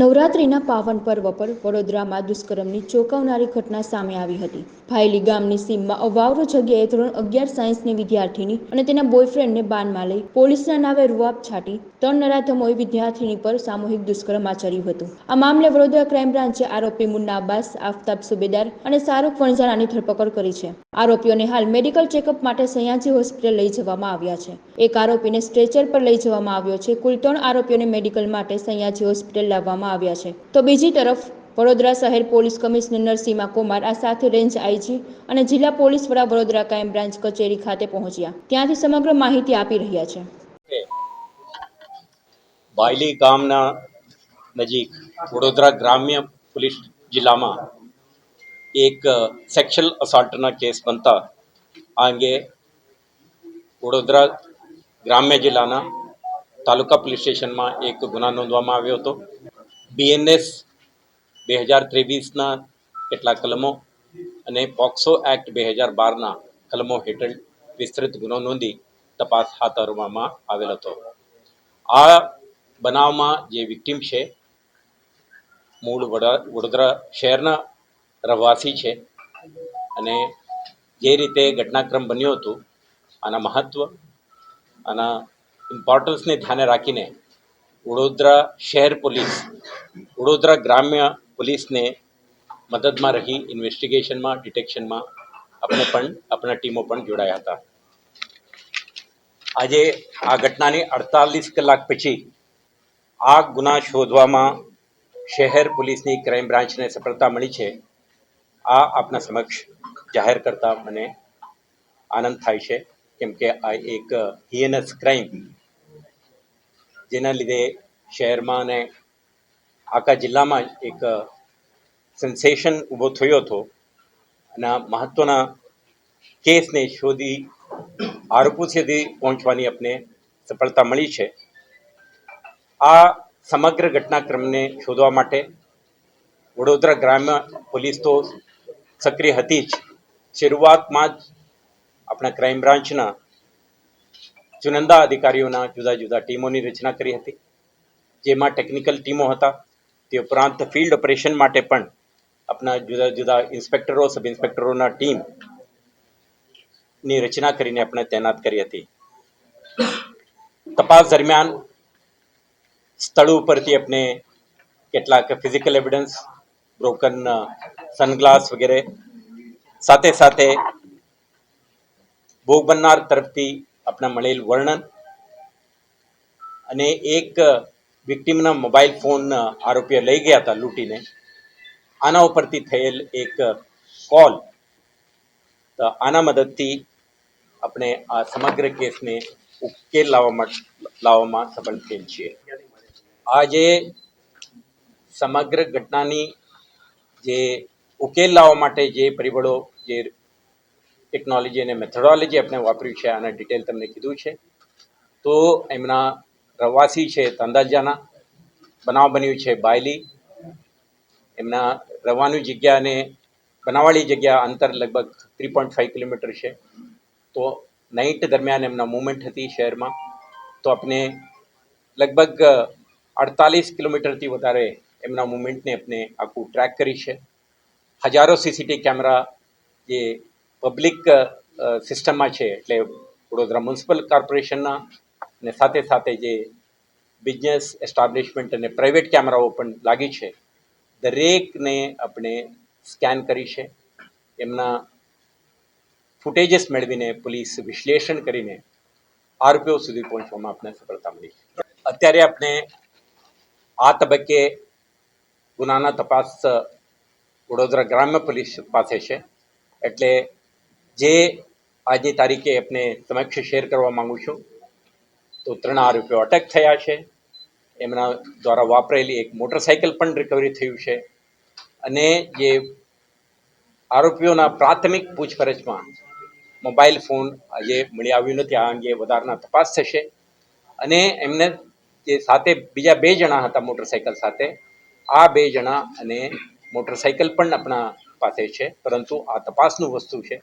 નવરાત્રિના પાવન પર્વ પર વડોદરામાં દુષ્કર્મની ચોંકાવનારી ઘટના સામે આવી હતી. ભાયલી ગામની સીમમાં અવાવરો જગ્યાએ ધોરણ અગિયાર સાયન્સની વિદ્યાર્થીની અને તેના બોયફ્રેન્ડને બાનમાં લઈ પોલીસના નાવે રૂઆબ છાટી ત્રણ નરાધમોએ વિદ્યાર્થીની પર સામૂહિક દુષ્કર્મ આચર્યું હતું. આ મામલે વડોદરા ક્રાઇમ બ્રાન્ચે આરોપી મુન્ના અબ્બાસ, આફતાબ સુબેદાર અને શાહરૂખ વણઝારાની ધરપકડ કરી છે. આરોપીઓને હાલ મેડિકલ ચેકઅપ માટે સયાજી હોસ્પિટલ લઈ જવામાં આવ્યા છે. એક આરોપીને સ્ટ્રેચર પર લઈ જવામાં આવ્યો છે. કુલ ત્રણ આરોપીઓને મેડિકલ માટે સયાજી હોસ્પિટલ લાવવામાં આવ્યા છે. તો બીજી તરફ, વડોદરા શહેર પોલીસ કમિશનર નરસિંહા કુમાર આ સાથે રેન્જ આઈજી અને જિલ્લા પોલીસ વડા વડોદરા ક્રાઇમ બ્રાન્ચ કચેરી ખાતે પહોંચ્યા. ત્યાંથી સમગ્ર માહિતી આપી રહ્યા છે. બાયલી ગામના નજીક વડોદરા ગ્રામ્ય પોલીસ જિલ્લામાં એક સેક્સ્યુઅલ અસોલ્ટના કેસ બનતા આ અંગે વડોદરા ગ્રામ્ય જિલ્લાના તાલુકા પોલીસ સ્ટેશનમાં એક ગુના નોંધવામાં આવ્યો હતો. બીએનએસ બે હજાર ત્રેવીસના કેટલાક કલમો અને પોક્સો એક્ટ બે હજાર બારના કલમો હેઠળ વિસ્તૃત ગુનો નોંધી તપાસ હાથ ધરવામાં આવેલ હતો. આ બનાવમાં જે વિક્ટીમ છે, મૂળ વડા, વડોદરા શહેરના રહેવાસી છે અને જે રીતે ઘટનાક્રમ બન્યો હતો, આના મહત્ત્વ આના ઇમ્પોર્ટન્સને ધ્યાને રાખીને વડોદરા શહેર પોલીસ, વડોદરા ગ્રામ્ય પોલીસને મદદમાં રહી ઇન્વેસ્ટિગેશનમાં, ડિટેક્શનમાં આપણે પણ આપણા ટીમો પણ જોડાયા હતા. આજે આ ઘટનાની અડતાલીસ કલાક પછી આ ગુના શોધવામાં શહેર પોલીસની ક્રાઇમ બ્રાન્ચને સફળતા મળી છે. આ આપના સમક્ષ જાહેર કરતા મને આનંદ થાય છે, કેમ કે આ એક હિએનસ ક્રાઇમ જેના લીધે શહેરમાં અને આખા જિલ્લામાં એક સેન્સેશન ઊભો થયો હતો. અને આ મહત્ત્વના કેસને શોધી આરોપો સુધી પહોંચવાની આપણે સફળતા મળી છે. આ સમગ્ર ઘટનાક્રમને શોધવા માટે વડોદરા ગ્રામ્ય પોલીસ તો સક્રિય હતી જ. શરૂઆતમાં જ આપણા ક્રાઇમ બ્રાન્ચના ચુનંદા અધિકારીઓના જુદા જુદા ટીમોની રચના કરી હતી, જેમાં ટેકનિકલ ટીમો હતા, તે ઉપરાંત ફિલ્ડ ઓપરેશન માટે પણ આપણા જુદા જુદા ઇન્સ્પેક્ટરો સબ ઇન્સ્પેક્ટરોના ટીમની રચના કરીને આપણે તૈનાત કરી હતી. તપાસ દરમિયાન સ્થળ ઉપરથી આપણે કેટલાક ફિઝિકલ એવિડન્સ બ્રોકન સનગ્લાસ વગેરે સાથે સાથે ભોગ બનનાર તરફથી આપણે મળેલ વર્ણન અને એક વિક્ટીમના મોબાઈલ ફોન આરોપીએ લઈ ગયા હતા લૂંટીને. આના ઉપરથી થયેલ એક કોલ. તો આના મદદથી આપણે આ સમગ્ર કેસને ઉકેલ લાવવામાં લાવવામાં સફળ થયેલ છીએ. આજે સમગ્ર ઘટનાની જે ઉકેલ લાવવા માટે જે પરિબળો જે ટેકનોલોજી અને મેથોડોલોજી આપણે વાપર્યું છે, આના ડિટેલ તમને કીધું છે. તો એમના રવાસી છે તંદાજાના બનાવ બન્યું છે બાયલી. એમના રવાની જગ્યા અને બનાવવાળી જગ્યા અંતર લગભગ થ્રી પોઈન્ટ ફાઇવ કિલોમીટર છે. તો નાઇટ દરમિયાન એમના મુવમેન્ટ હતી શહેરમાં. તો આપણે લગભગ અડતાલીસ કિલોમીટરથી વધારે એમના મુવમેન્ટને આપણે આખું ટ્રેક કરી છે. હજારો સીસીટીવી કેમેરા જે પબ્લિક સિસ્ટમમાં છે. એટલે વડોદરા મ્યુનિસિપલ કોર્પોરેશનના અને સાથે સાથે જે બિઝનેસ એસ્ટાબ્લિશમેન્ટ અને પ્રાઇવેટ કેમેરાઓ પણ લાગી છે. દરેકને આપણે સ્કેન કરી છે. એમના ફૂટેજીસ મેળવીને પોલીસ વિશ્લેષણ કરીને આરોપીઓ સુધી પહોંચવામાં આપણે સફળતા મળી છે. અત્યારે આપણે આ તબક્કે ગુનાના તપાસ, વડોદરા ગ્રામ્ય પોલીસ પાસે છે. એટલે જે આજની તારીખે આપણે સમક્ષ શેર કરવા માગું છું, તો ત્રણ આરોપીઓ અટક થયા છે. એમના દ્વારા વાપરેલી એક મોટરસાઇકલ પણ રિકવરી થયું છે. અને જે આરોપીઓના પ્રાથમિક પૂછપરછમાં મોબાઈલ ફોન આજે મળી આવ્યું નથી. આ અંગે વધારાના તપાસ થશે. અને એમને જે સાથે બીજા બે જણા હતા મોટરસાઇકલ સાથે, આ બે જણા અને મોટરસાઇકલ પણ આપણા પાસે છે. પરંતુ આ તપાસનું વસ્તુ છે.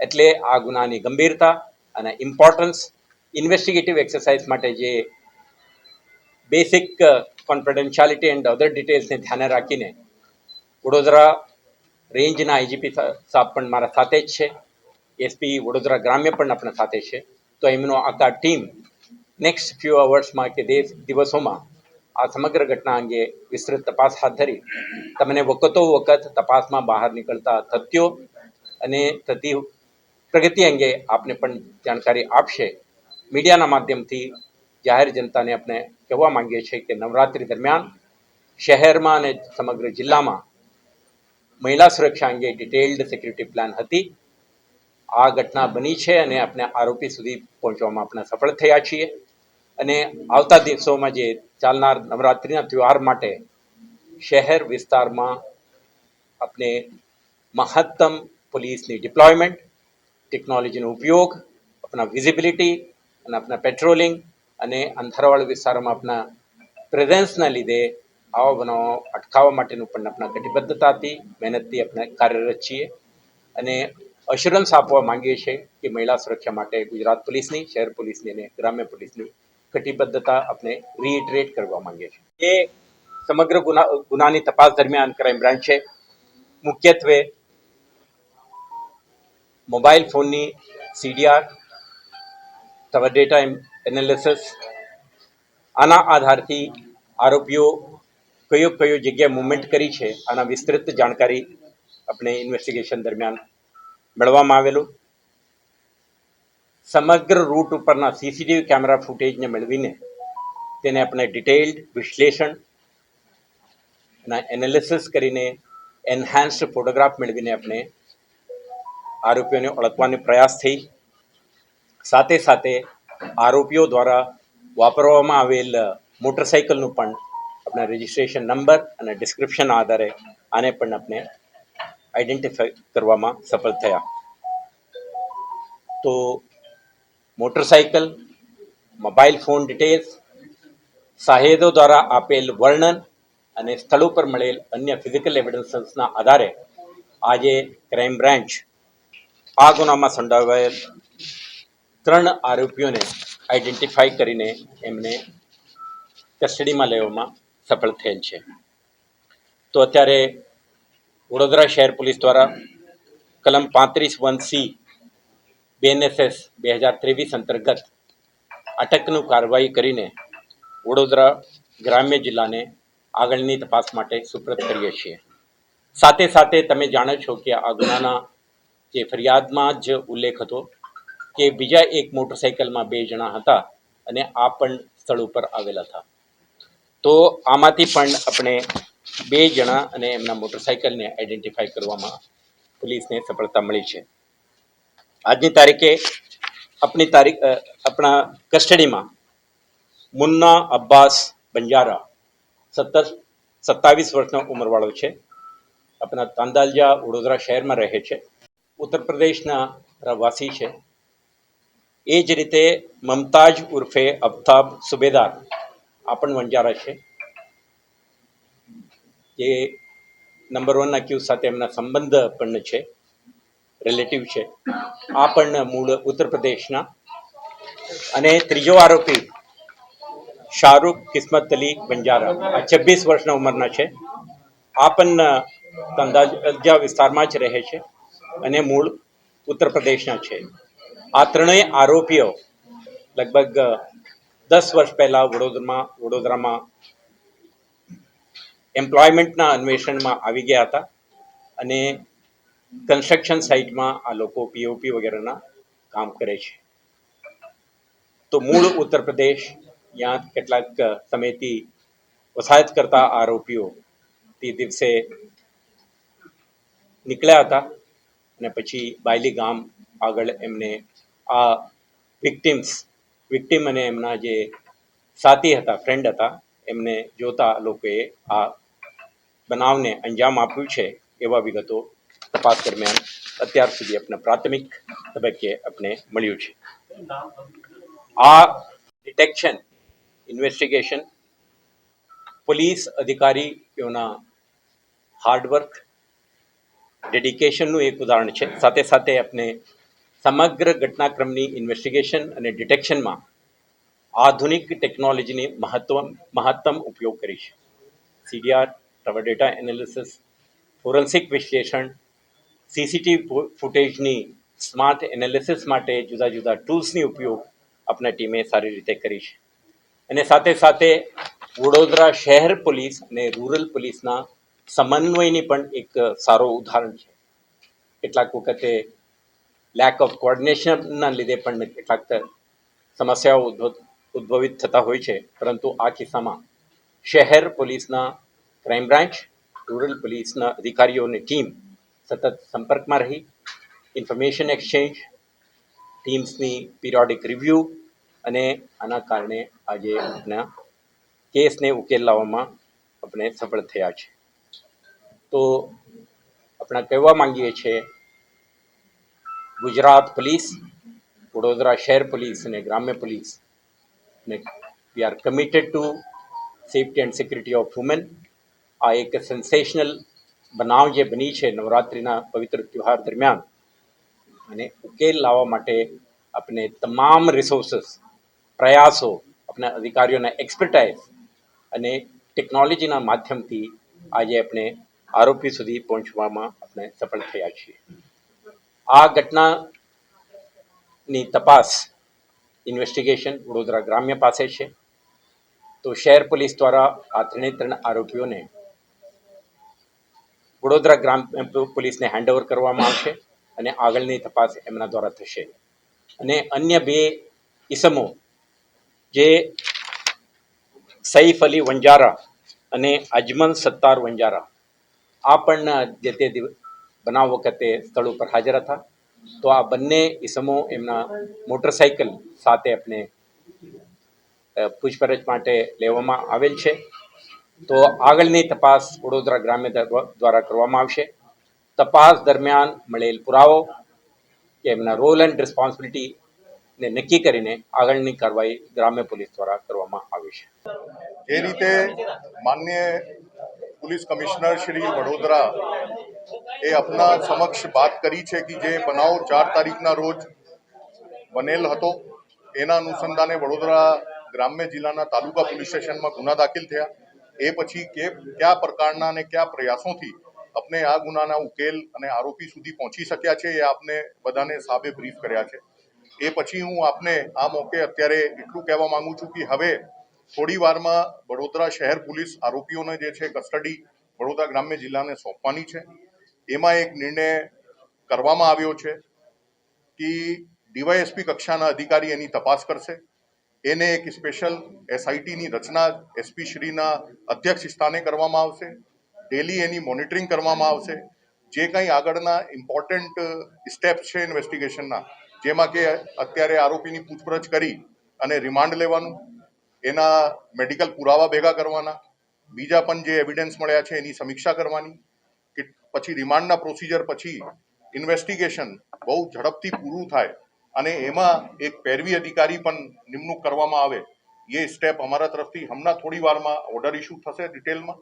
એટલે આ ગુનાની ગંભીરતા અને ઇમ્પોર્ટન્સ ઇન્વેસ્ટિગેટિવ એક્સરસાઇઝ માટે જે બેસિક કોન્ફિડેન્શિયાલિટી એન્ડ અધર ડિટેલ્સને ધ્યાને રાખીને વડોદરા રેન્જના આઈજીપી સાહેબ પણ મારા સાથે જ છે. એસપી વડોદરા ગ્રામ્ય પણ આપણા સાથે છે. તો એમનો આખા ટીમ નેક્સ્ટ ફ્યુ અવર્સમાં કે દેશ દિવસોમાં આ સમગ્ર ઘટના અંગે વિસ્તૃત તપાસ હાથ ધરી. તમને વખતો વખત તપાસમાં બહાર નીકળતા તથ્યો અને થતી પ્રગતિ અંગે આપને પણ જાણકારી આપશે. મીડિયાના માધ્યમથી જાહેર જનતાને આપણે કહેવા માંગીએ છીએ કે નવરાત્રિ દરમિયાન શહેરમાં અને સમગ્ર જિલ્લામાં મહિલા સુરક્ષા અંગે ડિટેલ્ડ સિક્યુરિટી પ્લાન હતી. આ ઘટના બની છે અને આપણે આરોપી સુધી પહોંચવામાં આપણે સફળ થયા છીએ. અને આવતા દિવસોમાં જે ચાલનાર નવરાત્રિના તહેવાર માટે શહેર વિસ્તારમાં આપણે મહત્તમ પોલીસની ડિપ્લોયમેન્ટ ટેકનોલોજીનો ઉપયોગ આપણા વિઝિબિલિટી અને આપણા પેટ્રોલિંગ અને અંધારાવાળા વિસ્તારોમાં આપણા પ્રેઝન્સના લીધે આવા બનાવો અટકાવવા માટેનું પણ આપણા કટિબદ્ધતાથી, મહેનતથી આપણે કાર્યરત છીએ. અને અશ્યોરન્સ આપવા માંગીએ છીએ કે મહિલા સુરક્ષા માટે ગુજરાત પોલીસની, શહેર પોલીસની અને ગ્રામ્ય પોલીસની કટિબદ્ધતા આપણે રીઇટરેટ કરવા માંગીએ છીએ. એ સમગ્ર ગુના, ગુનાની તપાસ દરમિયાન ક્રાઇમ બ્રાન્ચે મુખ્યત્વે મોબાઈલ ફોનની સીડીઆર તથા ડેટા એનાલિસિસ આના આધારથી આરોપીઓ કયો કયો જગ્યાએ મુવમેન્ટ કરી છે, આના વિસ્તૃત જાણકારી આપણે ઇન્વેસ્ટિગેશન દરમિયાન મેળવવામાં આવેલું. સમગ્ર રૂટ ઉપરના સીસીટીવી કેમેરા ફૂટેજને મેળવીને તેને આપણે ડિટેલ્ડ વિશ્લેષણ અને એનાલિસિસ કરીને એન્હાન્સ્ડ ફોટોગ્રાફ મેળવીને આપણે આરોપીઓને ઓળખવાનો પ્રયાસ થઈ. સાથે સાથે આરોપીઓ દ્વારા વાપરવામાં આવેલ મોટરસાઇકલનું પણ આપણે રજિસ્ટ્રેશન નંબર અને ડિસ્ક્રિપ્શન આધારે આને પણ આપણે આઈડેન્ટિફાઈ કરવામાં સફળ થયા. તો મોટરસાઇકલ મોબાઈલ ફોન ડિટેલ્સ સાહેદો દ્વારા આપેલ વર્ણન અને સ્થળો પર મળેલ અન્ય ફિઝિકલ એવિડન્સના આધારે આજે ક્રાઇમ બ્રાન્ચ આ ગુનામાં સંડોવાયેલ ત્રણ આરોપીઓને આઈડેન્ટિફાઈ કરીને એમને કસ્ટડીમાં લેવામાં સફળ થયેલ છે. તો અત્યારે વડોદરા શહેર પોલીસ દ્વારા કલમ પાંત્રીસ વન સી બીએનએસએસ બે હજાર ત્રેવીસ અંતર્ગત અટકનું કાર્યવાહી કરીને વડોદરા ગ્રામ્ય જિલ્લાને આગળની તપાસ માટે સુપ્રત કરીએ છીએ. સાથે સાથે તમે જાણો છો કે આ ગુનાના જે ફરિયાદમાં જ ઉલ્લેખ હતો કે બીજા એક મોટરસાઇકલમાં બે જણા હતા અને આ પણ સ્થળ ઉપર આવેલા હતા. તો આમાંથી પણ આપણે બે જણા અને એમના મોટરસાઇકલને આઈડેન્ટિફાઈ કરવામાં પોલીસને સફળતા મળી છે. આજની તારીખે આપણી તારીખ આપણા કસ્ટડીમાં મુન્ના અબ્બાસ બંજારા સત્તર, સત્તાવીસ વર્ષનો ઉંમરવાળો છે. આપણા તાંદાલજા વડોદરા શહેરમાં રહે છે. ઉત્તર પ્રદેશના રહેવાસી છે. એ જ રીતે મમતાજ ઉર્ફે અફતાબ સુબેદાર આ પણ વંજારા છે. જે નંબર વનના ક્યુ સાથે એમના સંબંધ પણ છે, રિલેટિવ છે. આ પણ મૂળ ઉત્તર પ્રદેશના. અને ત્રીજો આરોપી શાહરૂખ કિસ્મત અલી બંજારા આ છવ્વીસ વર્ષના ઉંમરના છે. આ પણ તંદાજા વિસ્તારમાં જ રહે છે. અને મૂળ ઉત્તર પ્રદેશના છે. આ ત્રણેય આરોપીઓ લગભગ દસ વર્ષ પહેલાં વડોદરામાં વડોદરામાં એમ્પ્લોયમેન્ટના અન્વેષણમાં આવી ગયા હતા અને કન્સ્ટ્રક્શન સાઇટમાં આ લોકો પીઓપી વગેરેના કામ કરે છે. તો મૂળ ઉત્તર પ્રદેશ યાં કેટલાક સમયથી વસાહત કરતા આરોપીઓ તે દિવસે નીકળ્યા હતા. અને પછી બાયલી ગામ આગળ એમને આ વિક્ટિમ્સ, વિક્ટિમ અને એમના જે સાથી હતા ફ્રેન્ડ હતા, એમને જોતા લોકોએ આ બનાવને અંજામ આપ્યું છે એવા વિગતો તપાસ દરમિયાન અત્યાર સુધી આપણે પ્રાથમિક તબક્કે આપણે મળ્યું છે. આ ડિટેક્શન ઇન્વેસ્ટિગેશન પોલીસ અધિકારીઓના હાર્ડવર્ક ડેડિકેશનનું એક ઉદાહરણ છે. સાથે સાથે આપણે સમગ્ર ઘટનાક્રમની ઇન્વેસ્ટિગેશન અને ડિટેક્શનમાં આધુનિક ટેકનોલોજીની મહત્વ મહત્તમ ઉપયોગ કરીશ CDR tower data analysis forensic વિશ્લેષણ સીસીટીવી ફૂટેજની સ્માર્ટ એનાલિસિસ માટે જુદા જુદા ટૂલ્સની ઉપયોગ આપણા ટીમે સારી રીતે કરી છે. અને સાથે સાથે વડોદરા શહેર પોલીસ અને રૂરલ પોલીસના સમન્વયની પણ એક સારો ઉદાહરણ છે. કેટલાક વખતે લેક ઓફ કોર્ડિનેશનના લીધે પણ કેટલાક સમસ્યાઓ ઉદ્ભવ, ઉદ્ભવિત થતા હોય છે. પરંતુ આ કિસ્સામાં શહેર પોલીસના ક્રાઇમ બ્રાન્ચ રૂરલ પોલીસના અધિકારીઓની ટીમ સતત સંપર્કમાં રહી. ઇન્ફોર્મેશન એક્સચેન્જ ટીમ્સની પિરિયોડિક રિવ્યૂ અને આના કારણે આજે આપણા કેસને ઉકેલ લાવવામાં આપણે સફળ થયા છે. તો આપણે કહેવા માંગીએ છીએ ગુજરાત પોલીસ, વડોદરા શહેર પોલીસ અને ગ્રામ્ય પોલીસ ને we are committed to safety and security of women આ એક સેન્સેશનલ બનાવ જે બની છે નવરાત્રિના પવિત્ર તહેવાર દરમિયાન. અને ઉકેલ લાવવા માટે આપણે તમામ રિસોર્સિસ પ્રયાસો આપણા અધિકારીઓના એક્સપર્ટાઇઝ અને ટેકનોલોજીના માધ્યમથી આજે આપણે આરોપી સુધી પહોંચવામાં આપણે સફળ થયા છીએ. આ ઘટનાની તપાસ ઇન્વેસ્ટિગેશન વડોદરા ગ્રામ્ય પાસે છે. તો શહેર પોલીસ દ્વારા આ ત્રણે ત્રણ આરોપીઓને વડોદરા ગ્રામ પોલીસને હેન્ડઓવર કરવામાં આવશે અને આગળની તપાસ એમના દ્વારા થશે. અને અન્ય બે ઇસમો જે સૈફ અલી વંજારા અને અજમલ સત્તાર વંજારા આ પણ જે તે બનાવ વખતે સ્થળ ઉપર હાજર હતા. તો આ બંને ઇસમો એમના મોટરસાઇકલ સાથે આપણે પૂછપરછ માટે લેવામાં આવેલ છે. તો આગળની તપાસ વડોદરા ગ્રામ્ય દ્વારા કરવામાં આવશે. તપાસ દરમિયાન મળેલ પુરાવો કે એમના રોલ એન્ડ રિસ્પોન્સિબિલિટી ને નક્કી કરીને આગળની કાર્યવાહી ગ્રામ્ય પોલીસ દ્વારા કરવામાં આવી છે. જે રીતે માન્ય પોલીસ કમિશનર શ્રી વડોદરા એ આપના સમક્ષ વાત કરી છે કે જે બનાવ ચાર તારીખના રોજ બનેલ હતો. એના અનુસંધાને વડોદરા ગ્રામ્ય જિલ્લાના તાલુકા પોલીસ સ્ટેશનમાં ગુના દાખલ થયા. એ પછી કે કયા પ્રકારના અને કયા પ્રયાસોથી આપણે આ ગુનાના ઉકેલ અને આરોપી સુધી પહોંચી શક્યા છે એ આપને બધાને સાબે બ્રીફ કર્યા છે. એ પછી હું આપને આ મોકે અત્યારે એટલું કહેવા માંગુ છું કે હવે થોડી વારમાં વડોદરા શહેર પોલીસ આરોપીઓને જે છે કસ્ટડી વડોદરા ગ્રામ્ય જિલ્લાને સોંપવાની છે. એમાં એક નિર્ણય કરવામાં આવ્યો છે કે ડીવાયએસપી કક્ષાના અધિકારી એની તપાસ કરશે. એને એક સ્પેશિયલ એસઆઈટીની રચના એસપી શ્રીના અધ્યક્ષ સ્થાને કરવામાં આવશે. ડેલી એની મોનિટરિંગ કરવામાં આવશે. જે કંઈ આગળના ઇમ્પોર્ટન્ટ સ્ટેપ છે ઇન્વેસ્ટિગેશનના, જેમાં કે અત્યારે આરોપીની પૂછપરછ કરી અને રિમાન્ડ લેવાનું એના મેડિકલ પુરાવા ભેગા કરવાના. બીજા પણ જે એવિડન્સ મળ્યા છે એની સમીક્ષા કરવાની. કે પછી રિમાન્ડના પ્રોસિજર પછી ઇન્વેસ્ટિગેશન બહુ ઝડપથી પૂરું થાય અને એમાં એક પેરવી અધિકારી પણ નિમણૂક કરવામાં આવે. એ સ્ટેપ અમારા તરફથી હમણાં થોડી વારમાં ઓર્ડર ઇસ્યુ થશે ડિટેલમાં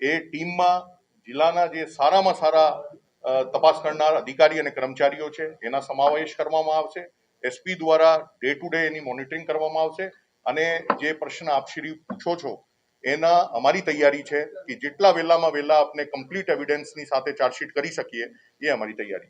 એ ટીમમાં જિલ્લાના જે સારામાં સારા તપાસ કરનાર અધિકારી અને કર્મચારીઓ છે, એના સમાવેશ કરવામાં આવશે. એસપી દ્વારા ડે ટુ ડે એની મોનિટરિંગ કરવામાં આવશે. અને જે પ્રશ્ન આપ શ્રી પૂછો છો, એના અમારી તૈયારી છે કે જેટલા વહેલામાં વહેલા આપણે કમ્પ્લીટ એવિડન્સની સાથે ચાર્જશીટ કરી શકીએ, એ અમારી તૈયારી